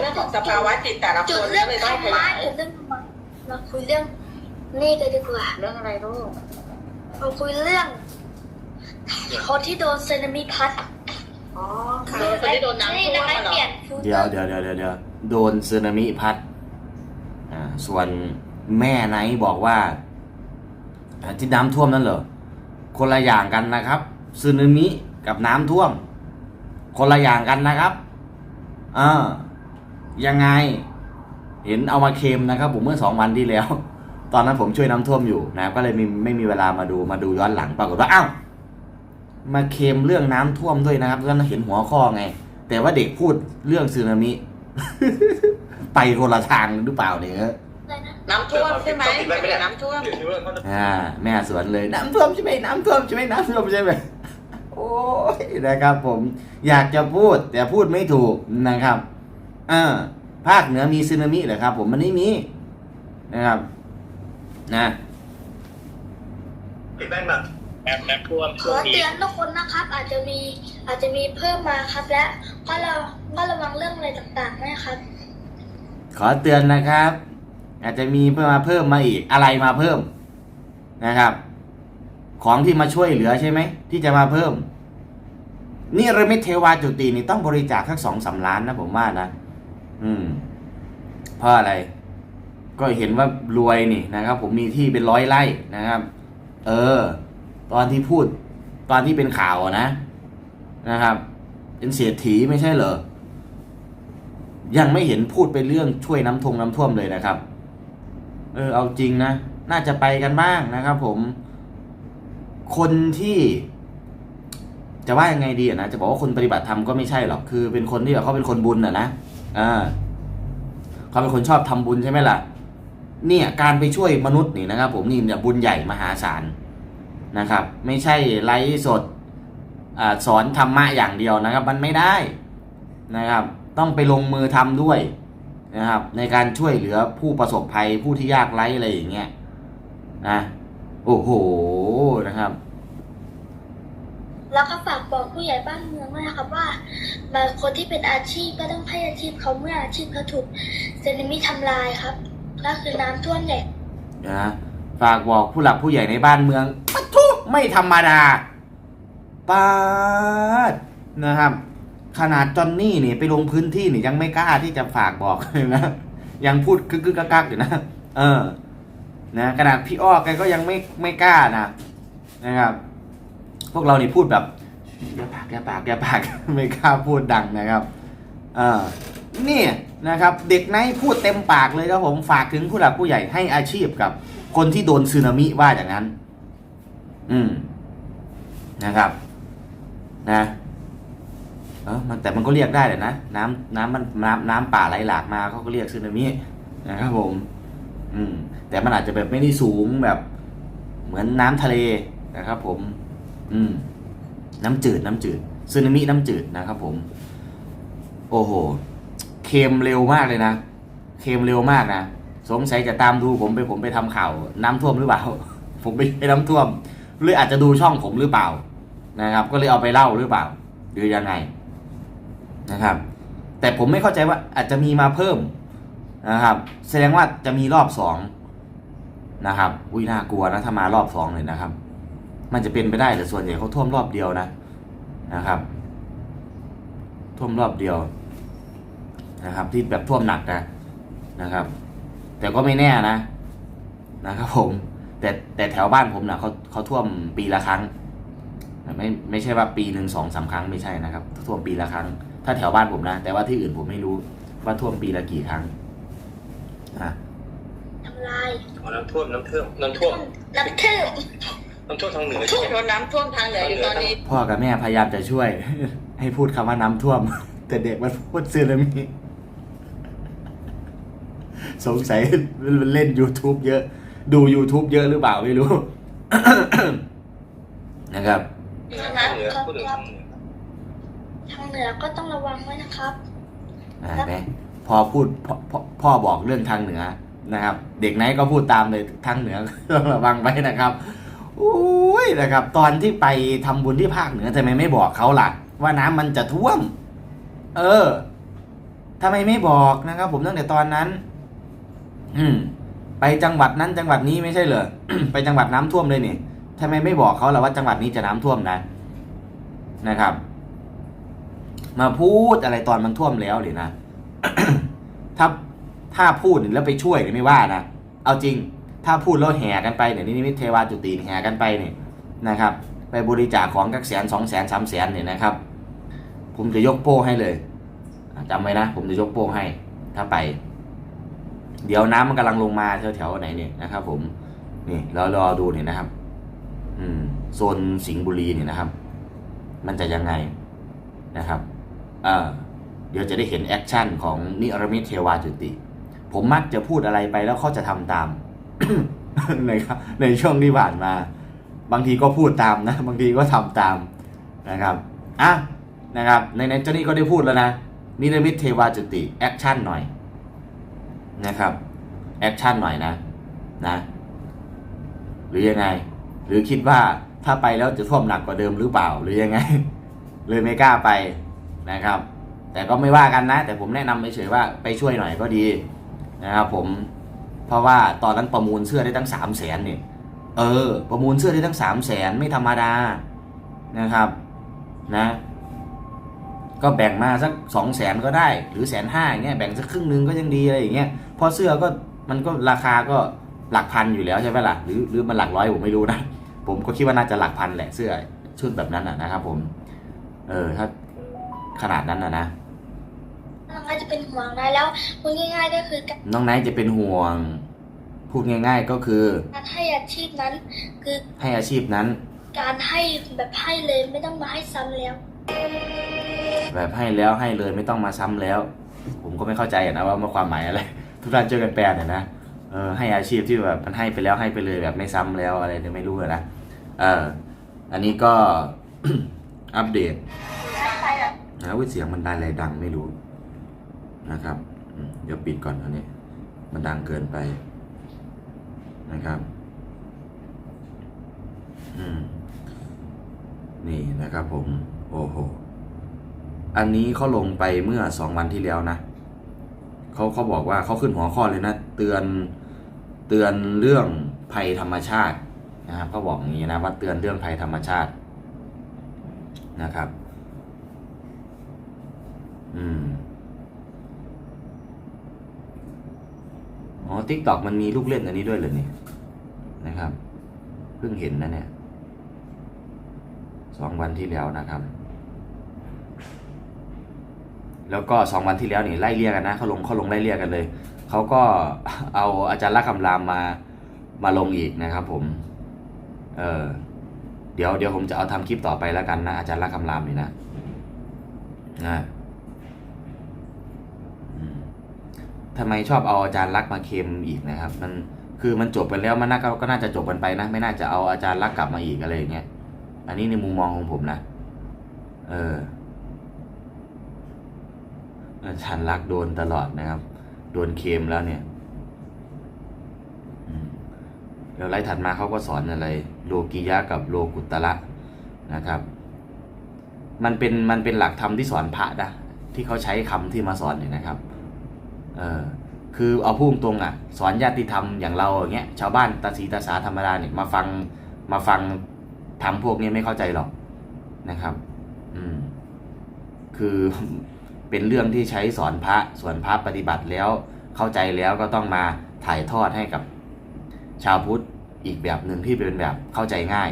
เรื่องของสภาวะจิตแต่ละคจุดนเรื่องเลยธต้รองรขมะยายจุดเรื่องธรรมะมาคุยเรื่องนี่กันดีกว่าเรื่องอะไรลูกมาคุยเรื่องคนที่โดนสึนามิพัดอ๋อค่ะคนที่โดนน้ำท่วมนะคะอะเหรเปลี่ยอนฟิลเตเดี๋ยอวร์เดี๋ยวเดี๋ยวเดี๋ยวเดี๋ยวโดนสึนามิพัดอ่าส่วนแม่ไนท์บอกว่าอ่าที่น้ำท่วมนั่นเหรอคนละอย่างกันนะครับสึนามิกับน้ำท่วม คนละอย่างกันนะครับอ่า ยังไง เห็นเอามาเคลมนะครับ ผมเมื่อสองวันที่แล้ว ตอนนั้นผมช่วยน้ำท่วมอยู่นะครับก็เลยมีไม่มีเวลามาดูมาดูย้อนหลังปรากฏว่าอ้าวมาเคลมเรื่องน้ำท่วมด้วยนะครับก็เห็นหัวข้อไง แต่ว่าเด็กพูดเรื่องสึนามิ ไปคนละทางหรือเปล่าเนี่ยอะไรนะน้ำท่วมใช่ไหมน้ำท่วมอ่าแม่สวนเลยน้ำท่วมใช่ไหมน้ำท่วมใช่ไหมน้ำท่วมใช่ไหมโอ้ยนะครับผมอยากจะพูดแต่พูดไม่ถูกนะครับ อ่าภาคเหนือมีสึนามิเหรอครับ ผมมันไม่มีนะครับ นะปิดแว่นมาแอปแอปท่วมขช่วองนี้เตือนทุกคนนะครับ อาจจะมีอาจจะมีเพิ่มมาครับ และก็เราก็ระวังเรื่องอะไรต่างๆนะครับ ขอเตือนนะครับ อาจจะมีเพิ่มมาเพิ่มมาอีกอะไรมาเพิ่มนะครับ ของที่มาช่วยเหลือใช่ไหมที่จะมาเพิ่มนี่ระมิตเทวาจุตินี่ต้องบริจาคสักสองสาล้านนะผมว่านะ อืมเพราะอะไร ก็เห็นว่ารวยนี่นะครับ ผมมีที่เป็นร้อยไร่นะครับ เออ ตอนที่พูด ตอนที่เป็นข่าวนะนะครับ เป็นเศรษฐีไม่ใช่เหรอยังไม่เห็นพูดไปเรื่องช่วยน้ำทงน้ำท่วมเลยนะครับ เออ เอาจริงนะ น่าจะไปกันบ้างนะครับ ผม คนที่ จะว่ายังไงดีนะ จะบอกว่าคนปฏิบัติธรรมก็ไม่ใช่หรอก คือเป็นคนที่แบบเขาเป็นคนบุญอะนะ อ่าเขาเป็นคนชอบทำบุญใช่ไหมล่ะ เนี่ยการไปช่วยมนุษย์นี่นะครับ ผมนี่เนี่ยบุญใหญ่มหาศาลนะครับ ไม่ใช่ไลฟ์สดอสอนธรรมะอย่างเดียวนะครับ มันไม่ได้นะครับ ต้องไปลงมือทำด้วยนะครับ ในการช่วยเหลือผู้ประสบภัยผู้ที่ยากไร้อะไรอย่างเงี้ยนะโอ้โหนะครับ แล้วก็ฝากบอกผู้ใหญ่บ้านเมืองด้วยนะครับว่าบางคนที่เป็นอาชีพก็ต้องให้อาชีพเขาเมื่ออาชีพเขาถูกสึนามิทำลายครับ ก็คือน้ำท่วมแหละนะฝากบอกผู้หลักผู้ใหญ่ในบ้านเมืองปะทุไม่ธรรมดาปาดนะครับ ขนาดจอนนี่นี่ไปลงพื้นที่นี่ยังไม่กล้าที่จะฝากบอกเลยนะยังพูดกึกกึกกักกักอยู่นะเออ นะขนาดพี่อ้อแกก็ยังไม่ไม่กล้านะนะครับ พวกเรานี่พูดแบบอย่าปากอย่าปากอย่าปากไม่กล้าพูดดังนะครับเออนี่นะครับ เด็กไนพูดเต็มปากเลยครับผมฝากถึงผู้หลักผู้ใหญ่ให้อาชีพกับ คนที่โดนสึนามิว่าอย่างนั้น อืมนะครับ นะเออมันแต่มันก็เรียกได้แหละนะน้ำน้ำมันน้ำน้ำป่าไหลหลากมาเขาก็เรียกสึนามินะครับผม อืม แต่มันอาจจะแบบไม่ได้สูงแบบ เหมือนน้ำทะเลนะครับ ผม อืม น้ำจืดน้ำจืดสึนามิน้ำจืดนะครับผม โอ้โห เค็มเร็วมากเลยนะ เค็มเร็วมากนะ สงสัยจะตามดูผมไปผมไปทำข่าว น้ำท่วมหรือเปล่า ผมไปไปน้ำท่วม หรืออาจจะดูช่องผมหรือเปล่า นะครับ ก็เลยเอาไปเล่าหรือเปล่า หรือยังไง นะครับ แต่ผมไม่เข้าใจว่าอาจจะมีมาเพิ่มนะครับ แสดงว่าจะมีรอบสองนะครับ อุ้ยน่ากลัวนะถ้ามารอบสองเลยนะครับ มันจะเป็นไปได้แต่ส่วนใหญ่เขาท่วมรอบเดียวนะนะครับ ท่วมรอบเดียวนะครับ ที่แบบท่วมหนักนะนะครับ แต่ก็ไม่แน่นะนะครับ ผม แต่แต่แถวบ้านผมนะเขาเขาท่วมปีละครั้งไม่ไม่ใช่ว่าปีหนึ่งสองสามครั้งไม่ใช่นะครับ ท่วมปีละครั้ง ถ้าแถวบ้านผมนะ แต่ว่าที่อื่นผมไม่รู้ว่าท่วมปีละกี่ครั้งอะทำลายอ๋อน้ำท่วมน้ำท่วมน้ำท่วมน้ำท่วม น้ำท่วมทางเหนือโดนน้ำท่วมทางเหนืออยู่ตอนนี้ พ่อกับแม่พยายามจะช่วย ให้พูดคำว่าน้ำท่วม แต่เด็กมันพูดซึนามิสงสัยมันเล่น YouTube เยอะ ดู YouTube เยอะหรือเปล่าไม่รู้ นะครับ ทางเหนือพูดถึงทางเหนือทางเหนือก็ต้องระวังไว้นะครับ อ่าแม่พอพูดพอพ่อพ่อบอกเรื่องทางเหนือนะครับ เด็กไหนก็พูดตามเลยทางเหนือต้องระวังไว้นะครับโอุ้ยนะครับ ตอนที่ไปทำบุญที่ภาคเหนือทำไมไม่บอกเขาล่ะ ว่าน้ำมันจะท่วม เออทำไมไม่บอกนะครับ ผมตั้งแต่ตอนนั้น อืม ไปจังหวัดนั้นจังหวัดนี้ไม่ใช่เหรอไปจังหวัดน้ำท่วมเลยนี่ทำไมไม่บอกเขาล่ะว่าจังหวัดนี้จะน้ำท่วมนะนะครับ มาพูดอะไรตอนมันท่วมแล้วเลยนะถ้าถ้าพูดแล้วไปช่วยเนี่ยไม่ว่านะเอาจริง ถ้าพูดแล้วแห่กันไปเนี่ยนิมิตเทวาจุติแห่กันไปเนี่ยนะครับ ไปบริจาคของกักแสนสองแสนสามแสนเนี่ยนะครับ ผมจะยกโป้ให้เลยจำไว้นะ ผมจะยกโป้ให้ ถ้าไป เดี๋ยวน้ำมันกำลังลงมาแถวๆไหนเนี่ยนะครับ ผมนี่เรารอดูเนี่ยนะครับ อืมโซนสิงห์บุรีเนี่ยนะครับ มันจะยังไงนะครับเออเดี๋ยวจะได้เห็นแอคชั่นของนิรมิตเทวาจุติ ผมมักจะพูดอะไรไปแล้วเขาจะทำตาม ในครับในช่วงที่ผ่านมา บางทีก็พูดตามนะ บางทีก็ทำตามนะครับอะนะครับ ในในเจ้านี่ก็ได้พูดแล้วนะนิรมิตเทวาจุติแอคชั่นหน่อยนะครับแอคชั่นหน่อยนะนะหรือยังไง หรือคิดว่าถ้าไปแล้วจะท่วมหนักกว่าเดิมหรือเปล่าหรือยังไง เลยไม่กล้าไปนะครับ แต่ก็ไม่ว่ากันนะ แต่ผมแนะนำเฉยๆว่าไปช่วยหน่อยก็ดีนะครับผม เพราะว่าตอนนั้นประมูลเสื้อได้ตั้งสามแสนเนี่ยเออ ประมูลเสื้อได้ตั้งสามแสนไม่ธรรมดานะครับนะ ก็แบ่งมาสักสองแสนก็ได้ หรือแสนห้าอย่างเงี้ยแบ่งสักครึ่งนึงก็ยังดีอะไรอย่างเงี้ยเพราะเสื้อก็มันก็ราคาก็หลักพันอยู่แล้วใช่ไหมล่ะหรือหรือมันหลักร้อยผมไม่รู้นะผมก็คิดว่าน่าจะหลักพันแหละเสื้อชุดแบบนั้นนะนะครับผม เออถ้าขนาดนั้นนะนะ น้องไอจะเป็นห่วงนะแล้วพูดง่าย ๆ ก็คือน้องไนท์จะเป็นห่วง พูดง่าย ๆ ก็คือ การให้อาชีพนั้น คือให้อาชีพนั้น การให้แบบให้เลยไม่ต้องมาให้ซ้ำแล้ว แบบให้แล้วให้เลยไม่ต้องมาซ้ำแล้ว ผมก็ไม่เข้าใจอะนะว่ามันความหมายอะไร ทุกท่านเจอกันแปลเนี่ยนะเออให้อาชีพที่แบบมันให้ไปแล้วให้ไปเลยแบบไม่ซ้ำแล้วอะไรเนี่ยไม่รู้อะนะเอออันนี้ก็ อัปเดตนะว่าเสียงมันดังอะไรดังไม่รู้ นะครับเดี๋ยวปิดก่อนอันนี้ มันดังเกินไปนะครับนี่นะครับผม โอ้โห อันนี้เขาลงไปเมื่อสองวันที่แล้วนะเขาเขาบอกว่าเขาขึ้นหัวข้อเลยนะ เตือนเตือนเรื่องภัยธรรมชาตินะครับเขาบอกอย่างนี้นะว่าเตือนเรื่องภัยธรรมชาตินะครับ อืม อ๋อทิกตอกมันมีลูกเล่นอันนี้ด้วยเลยนี่นะครับ เพิ่งเห็นนะเนี่ยสองวันที่แล้วนะครับ แล้วก็สองวันที่แล้วนี่ไล่เรียกกันนะเขาลงเขาลงไล่เรียกกันเลยเขาก็เอาอาจารย์ลักษณ์คำรามมามาลงอีกนะครับผม เออเดี๋ยวเดี๋ยวผมจะเอาทำคลิปต่อไปแล้วกันนะ อาจารย์ลักษณ์คำรามนี่นะนะอืม ทำไมชอบเอาอาจารย์ลักมาเค็มอีกนะครับ มันคือมันจบกันแล้วมันน่าก็ก็น่าจะจบกันไปนะ ไม่น่าจะเอาอาจารย์ลักกลับมาอีกอะไรอย่างเงี้ยอันนี้ในมุมมองของผมนะ เอออาจารย์รักโดนตลอดนะครับ โดนเค็มแล้วเนี่ยแล้วไล่ถัดมาเขาก็สอนอะไร โลกิยะกับโลกุตระนะครับ มันเป็นมันเป็นหลักธรรมที่สอนพระนะที่เขาใช้คำที่มาสอนเนี่ยนะครับ เออคือเอาพูดตรงอะ สอนญาติธรรมอย่างเราอย่างเงี้ยชาวบ้านตาสีตาสาธรรมดาเนี่ยมาฟังมาฟังทำพวกนี้ไม่เข้าใจหรอกนะครับ อืม คือเป็นเรื่องที่ใช้สอนพระสอนพระปฏิบัติแล้ว เข้าใจแล้วก็ต้องมาถ่ายทอดให้กับ ชาวพุทธอีกแบบหนึ่งที่เป็นแบบเข้าใจง่าย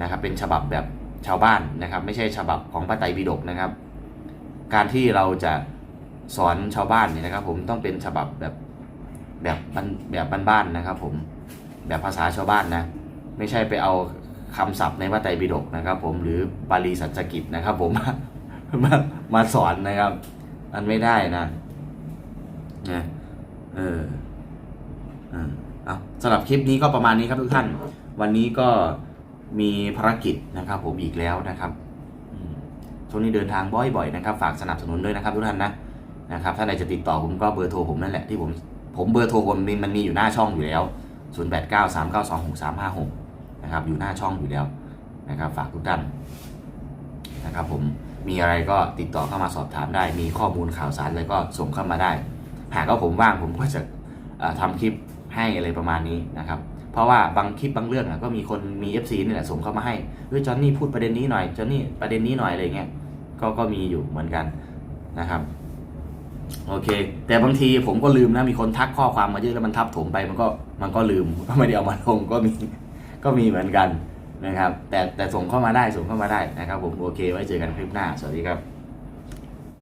นะครับ เป็นฉบับแบบชาวบ้านนะครับ ไม่ใช่ฉบับของพระไตรปิฎกนะครับ การที่เราจะ สอนชาวบ้านเนี่ยนะครับ ผมต้องเป็นฉบับแบบแบบบ้านแบบบ้านๆนะครับ ผมแบบภาษาชาวบ้านนะ ไม่ใช่ไปเอาคำศัพท์ในพระไตรปิฎกนะครับ ผมหรือบาลีสัจกิจนะครับ ผมมามาสอนนะครับอันไม่ได้นะนะเออเออเอาสำหรับคลิปนี้ก็ประมาณนี้ครับทุกท่าน วันนี้ก็มีภารกิจนะครับ ผมอีกแล้วนะครับช่วงนี้เดินทางบ่อยๆนะครับ ฝากสนับสนุนด้วยนะครับทุกท่านนะ นะครับถ้าใครจะติดต่อผมก็เบอร์โทรผมนั่นแหละที่ผมผมเบอร์โทรผมมีมันมีอยู่หน้าช่องอยู่แล้ว 0 8 9 3 9 2 6 3 5 6 นะครับอยู่หน้าช่องอยู่แล้วนะครับฝากทุกท่านนะครับผมมีอะไรก็ติดต่อเข้ามาสอบถามได้ มีข้อมูลข่าวสารอะไรก็ส่งเข้ามาได้ หากว่าผมว่างผมก็จะเอ่อทำคลิปให้อะไรประมาณนี้นะครับเพราะว่าบางคลิปบางเรื่องอะก็มีคนมี FC นี่แหละส่งเข้ามาให้เฮ้ยจอนนี่พูดประเด็นนี้หน่อยจอนนี่ประเด็นนี้หน่อยอะไรเงี้ยก็ก็มีอยู่เหมือนกันนะครับ โอเค แต่บางทีผมก็ลืมนะมีคนทักข้อความมาเยอะแล้วมันทับถมไปมันก็มันก็ลืมก็ไม่ได้เอามาลงก็มีก็มีเหมือนกันนะครับ แต่แต่ส่งเข้ามาได้ส่งเข้ามาได้นะครับ ผมโอเค ไว้เจอกันคลิปหน้าสวัสดีครับ